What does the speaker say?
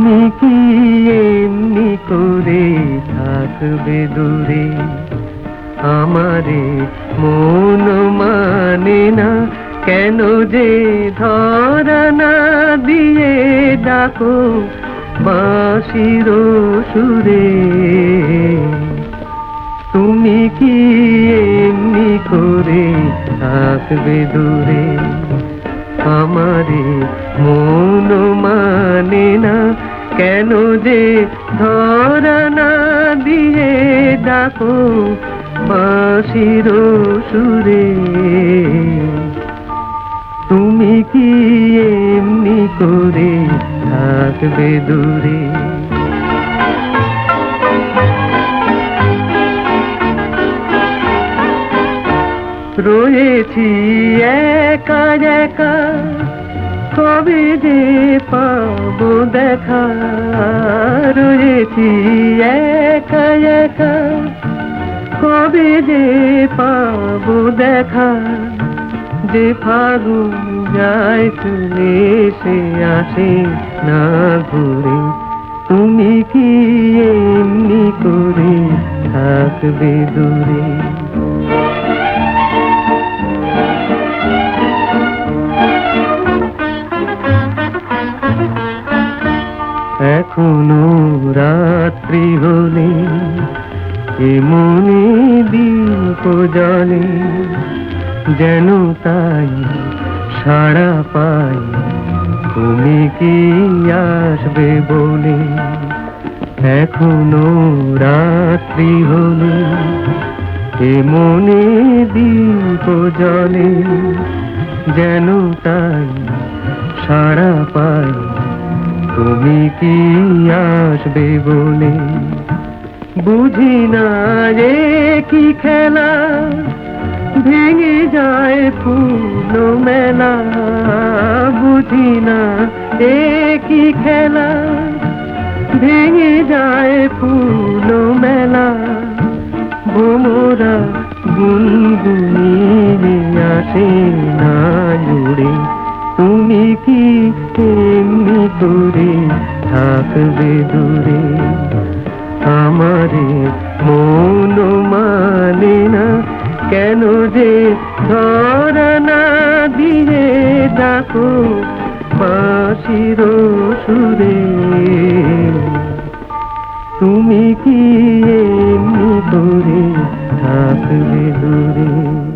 তুমি কি এমনি করে থাকবে দূরে? আমারে মন মানে না, কেন যে ধরা না দিয়ে ডাকো বাঁশির সুরে? তুমি কি এমনি করে থাকবে দূরে? আমারে মন মানে না কেন যে ধরা না দিয়ে ডাকো বাঁশির সুরে? তুমি কি এমনি করে থাকবে দূরে? রয়েছি একা একা কবে যে পাবো দেখা রয়েছি একা একা। কবে যে পাবো দেখা, যে ফাগুন যায় চলে সে আসে না ঘুরে। তুমি কি এমনি করে থাকবে দূরে? এখনও রাত্রি হলে এমনি দীপ জলে যেন তাই সাড়া পাই, তুমি কি আসবে বলে। এখনও রাত্রি হলে এমনি দীপ জলে যেন তাই সাড়া পাই। তুমি কি আসবে বলে বুঝি না রে কি খেলা? ভেঙে যায় ফুল মেলা। বুঝি না এ কি খেলা? ভেঙে যায় ফুল মেলা। ভোমরা গুনগুনিয়ে আসে না জুড়ে। তুমি কি করে থাকবে দূরে। আমারে মন মানে না, কেন যে ধরা না দিয়ে ডাকো বাঁশির সুরে। তুমি কি এমনি করে থাকবে দূরে?